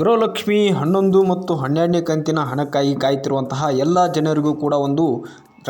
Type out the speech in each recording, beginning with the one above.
ಗೃಹಲಕ್ಷ್ಮಿ ಹನ್ನೊಂದು ಮತ್ತು ಹನ್ನೆರಡನೇ ಕಂತಿನ ಹಣಕ್ಕಾಗಿ ಕಾಯ್ತಿರುವಂತಹ ಎಲ್ಲ ಜನರಿಗೂ ಕೂಡ ಒಂದು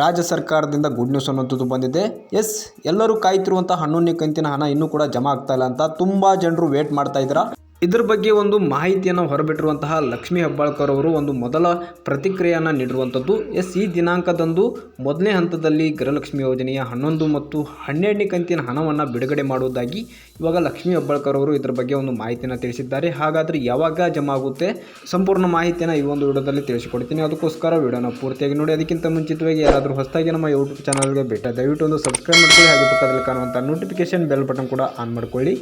ರಾಜ್ಯ ಸರ್ಕಾರದಿಂದ ಗುಡ್ ನ್ಯೂಸ್ ಅನ್ನುವಂಥದ್ದು ಬಂದಿದೆ. ಎಸ್ ಎಲ್ಲರೂ ಕಾಯ್ತಿರುವಂತಹ ಹನ್ನೊಂದನೇ ಕಂತಿನ ಹಣ ಇನ್ನೂ ಕೂಡ ಜಮಾ ಆಗ್ತಾ ಇಲ್ಲ ಅಂತ ತುಂಬ ಜನರು ವೇಟ್ ಮಾಡ್ತಾ ಇದ್ದೀರಾ? ಇದ್ರ ಬಗ್ಗೆ ಒಂದು ಮಾಹಿತಿಯನ್ನು ಹೊರಬಿಟ್ಟಿರುವಂತಹ ಲಕ್ಷ್ಮೀ ಹೆಬ್ಬಾಳ್ಕರ್ ಅವರು ಒಂದು ಮೊದಲ ಪ್ರತಿಕ್ರಿಯೆಯನ್ನು ನೀಡಿರುವಂಥದ್ದು. ಎಸ್, ಈ ದಿನಾಂಕದಂದು ಮೊದಲನೇ ಹಂತದಲ್ಲಿ ಗೃಹಲಕ್ಷ್ಮಿ ಯೋಜನೆಯ ಹನ್ನೊಂದು ಮತ್ತು ಹನ್ನೆರಡನೇ ಕಂತಿನ ಹಣವನ್ನು ಬಿಡುಗಡೆ ಮಾಡುವುದಾಗಿ ಇವಾಗ ಲಕ್ಷ್ಮೀ ಹೆಬ್ಬಾಳ್ಕರ್ ಅವರು ಇದರ ಬಗ್ಗೆ ಒಂದು ಮಾಹಿತಿಯನ್ನು ತಿಳಿಸಿದ್ದಾರೆ. ಹಾಗಾದರೆ ಯಾವಾಗ ಜಮಾ ಆಗುತ್ತೆ? ಸಂಪೂರ್ಣ ಮಾಹಿತಿಯನ್ನು ಈ ಒಂದು ವಿಡಿಯೋದಲ್ಲಿ ತಿಳಿಸಿಕೊಡ್ತೀನಿ. ಅದಕ್ಕೋಸ್ಕರ ವಿಡಿಯೋನ ಪೂರ್ತಿಯಾಗಿ ನೋಡಿ. ಅದಕ್ಕಿಂತ ಮುಂಚಿತವಾಗಿ ಯಾರಾದರೂ ಹೊಸದಾಗಿ ನಮ್ಮ ಯೂಟ್ಯೂಬ್ ಚಾನಲ್ಗೆ ಭೇಟ ದಯವಿಟ್ಟು ಒಂದು ಸಬ್ಸ್ಕ್ರೈಬ್ ಮಾಡ್ಕೊಳ್ಳಿ. ಹಾಗೆ ಪಕ್ಕದಲ್ಲಿ ಕಾಣುವಂಥ ನೋಟಿಫಿಕೇಶನ್ ಬೆಲ್ ಬಟನ್ ಕೂಡ ಆನ್ ಮಾಡ್ಕೊಳ್ಳಿ.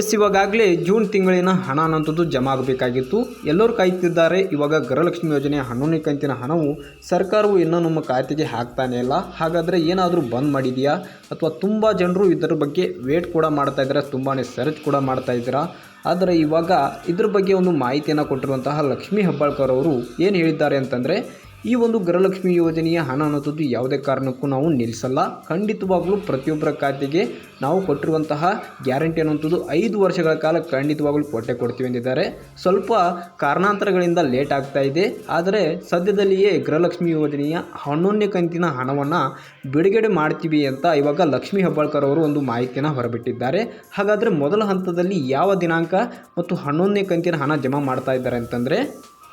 ಎಸ್ ಇವಾಗಲೇ ಜೂನ್ ತಿಂಗಳಿನ ಹಣ ಅನ್ನೋಂಥದ್ದು ಜಮಾ ಆಗಬೇಕಾಗಿತ್ತು. ಎಲ್ಲರೂ ಕಾಯ್ತಿದ್ದಾರೆ ಇವಾಗ ಗೃಹಲಕ್ಷ್ಮಿ ಯೋಜನೆಯ ಹನ್ನೊಂದನೇ ಕಂತಿನ ಹಣವು ಸರ್ಕಾರವು ಇನ್ನೂ ನಮ್ಮ ಖಾತೆಗೆ ಹಾಕ್ತಾನೆ ಇಲ್ಲ. ಹಾಗಾದರೆ ಏನಾದರೂ ಬಂದ್ ಮಾಡಿದೆಯಾ? ಅಥವಾ ತುಂಬ ಜನರು ಇದರ ಬಗ್ಗೆ ವೇಟ್ ಕೂಡ ಮಾಡ್ತಾ ಇದ್ದಾರೆ? ತುಂಬಾ ಸರ್ಚ್ ಕೂಡ ಮಾಡ್ತಾ ಇದ್ದೀರಾ? ಆದರೆ ಇವಾಗ ಇದ್ರ ಬಗ್ಗೆ ಒಂದು ಮಾಹಿತಿಯನ್ನು ಕೊಟ್ಟಿರುವಂತಹ ಲಕ್ಷ್ಮೀ ಹೆಬ್ಬಾಳ್ಕರ್ ಅವರು ಏನು ಹೇಳಿದ್ದಾರೆ ಅಂತಂದರೆ ಈ ಒಂದು ಗೃಹಲಕ್ಷ್ಮಿ ಯೋಜನೆಯ ಹಣ ಅನ್ನೋದು ಯಾವುದೇ ಕಾರಣಕ್ಕೂ ನಾವು ನಿಲ್ಲಿಸಲ್ಲ. ಖಂಡಿತವಾಗ್ಲೂ ಪ್ರತಿಯೊಬ್ಬರ ಖಾತೆಗೆ ನಾವು ಕೊಟ್ಟಿರುವಂತಹ ಗ್ಯಾರಂಟಿ ಅನ್ನುವಂಥದ್ದು ಐದು ವರ್ಷಗಳ ಕಾಲ ಖಂಡಿತವಾಗಲೂ ಕೊಟ್ಟೆ ಕೊಡ್ತೀವಿ ಎಂದಿದ್ದಾರೆ. ಸ್ವಲ್ಪ ಕಾರಣಾಂತರಗಳಿಂದ ಲೇಟ್ ಆಗ್ತಾ ಇದೆ. ಆದರೆ ಸದ್ಯದಲ್ಲಿಯೇ ಗೃಹಲಕ್ಷ್ಮಿ ಯೋಜನೆಯ ಹನ್ನೊಂದನೇ ಕಂತಿನ ಹಣವನ್ನು ಬಿಡುಗಡೆ ಮಾಡ್ತೀವಿ ಅಂತ ಇವಾಗ ಲಕ್ಷ್ಮೀ ಹೆಬ್ಬಾಳ್ಕರ್ ಅವರು ಒಂದು ಮಾಹಿತಿಯನ್ನು ಹೊರಬಿಟ್ಟಿದ್ದಾರೆ. ಹಾಗಾದರೆ ಮೊದಲ ಹಂತದಲ್ಲಿ ಯಾವ ದಿನಾಂಕ ಮತ್ತು ಹನ್ನೊಂದನೇ ಕಂತಿನ ಹಣ ಜಮಾ ಮಾಡ್ತಾ ಇದ್ದಾರೆ ಅಂತಂದರೆ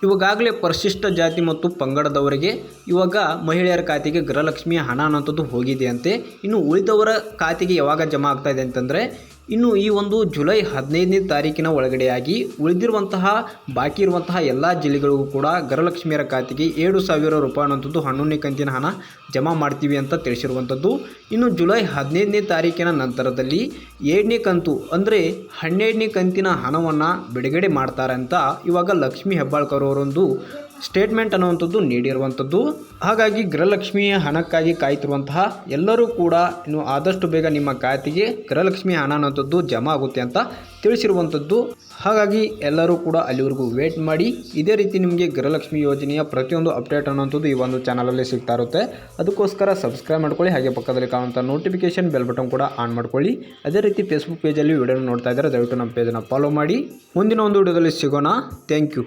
ಇವಾಗಲೇ ಪರಿಶಿಷ್ಟ ಜಾತಿ ಮತ್ತು ಪಂಗಡದವರಿಗೆ ಇವಾಗ ಮಹಿಳೆಯರ ಖಾತೆಗೆ ಗೃಹಲಕ್ಷ್ಮಿಯ ಹಣ ಅನ್ನೋಂಥದ್ದು ಹೋಗಿದೆಯಂತೆ. ಇನ್ನು ಉಳಿದವರ ಖಾತೆಗೆ ಯಾವಾಗ ಜಮಾ ಆಗ್ತಾಯಿದೆ ಅಂತಂದರೆ ಇನ್ನು ಈ ಒಂದು ಜುಲೈ ಹದಿನೈದನೇ ತಾರೀಕಿನ ಒಳಗಡೆಯಾಗಿ ಉಳಿದಿರುವಂತಹ ಬಾಕಿ ಇರುವಂತಹ ಎಲ್ಲ ಜಿಲ್ಲೆಗಳಿಗೂ ಕೂಡ ಗರಲಕ್ಷ್ಮಿಯರ ಖಾತೆಗೆ ಏಳು ಸಾವಿರ ರೂಪಾಯಿ ಅನ್ನುವಂಥದ್ದು ಹನ್ನೊಂದನೇ ಕಂತಿನ ಹಣ ಜಮಾ ಮಾಡ್ತೀವಿ ಅಂತ ತಿಳಿಸಿರುವಂಥದ್ದು ಇನ್ನು ಜುಲೈ ಹದಿನೈದನೇ ತಾರೀಕಿನ ನಂತರದಲ್ಲಿ ಏಳನೇ ಕಂತು ಅಂದರೆ ಹನ್ನೆರಡನೇ ಕಂತಿನ ಹಣವನ್ನು ಬಿಡುಗಡೆ ಮಾಡ್ತಾರೆ ಅಂತ ಇವಾಗ ಲಕ್ಷ್ಮೀ ಹೆಬ್ಬಾಳ್ಕರ್ ಅವರೊಂದು ಸ್ಟೇಟ್ಮೆಂಟ್ ಅನ್ನುವಂಥದ್ದು ನೀಡಿರುವಂಥದ್ದು. ಹಾಗಾಗಿ ಗೃಹಲಕ್ಷ್ಮಿಯ ಹಣಕ್ಕಾಗಿ ಕಾಯ್ತಿರುವಂತಹ ಎಲ್ಲರೂ ಕೂಡ ಇನ್ನು ಆದಷ್ಟು ಬೇಗ ನಿಮ್ಮ ಖಾತೆಗೆ ಗೃಹಲಕ್ಷ್ಮಿ ಹಣ ಅನ್ನೋಂಥದ್ದು ಜಮಾ ಆಗುತ್ತೆ ಅಂತ ತಿಳಿಸಿರುವಂಥದ್ದು. ಹಾಗಾಗಿ ಎಲ್ಲರೂ ಕೂಡ ಅಲ್ಲಿವರೆಗೂ ವೇಟ್ ಮಾಡಿ. ಇದೇ ರೀತಿ ನಿಮಗೆ ಗೃಹಲಕ್ಷ್ಮಿ ಯೋಜನೆಯ ಪ್ರತಿಯೊಂದು ಅಪ್ಡೇಟ್ ಅನ್ನೋಂಥದ್ದು ಈ ಒಂದು ಚಾನಲಲ್ಲಿ ಸಿಗ್ತಾ ಇರುತ್ತೆ. ಅದಕ್ಕೋಸ್ಕರ ಸಬ್ಸ್ಕ್ರೈಬ್ ಮಾಡ್ಕೊಳ್ಳಿ. ಹಾಗೆ ಪಕ್ಕದಲ್ಲಿ ಕಾಣುವಂಥ ನೋಟಿಫಿಕೇಶನ್ ಬೆಲ್ ಬಟನ್ ಕೂಡ ಆನ್ ಮಾಡ್ಕೊಳ್ಳಿ. ಅದೇ ರೀತಿ ಫೇಸ್ಬುಕ್ ಪೇಜಲ್ಲಿ ವಿಡಿಯೋನ ನೋಡ್ತಾ ಇದ್ದಾರೆ ದಯವಿಟ್ಟು ನಮ್ಮ ಪೇಜನ್ನು ಫಾಲೋ ಮಾಡಿ. ಮುಂದಿನ ಒಂದು ವಿಡಿಯೋದಲ್ಲಿ ಸಿಗೋಣ. Thank you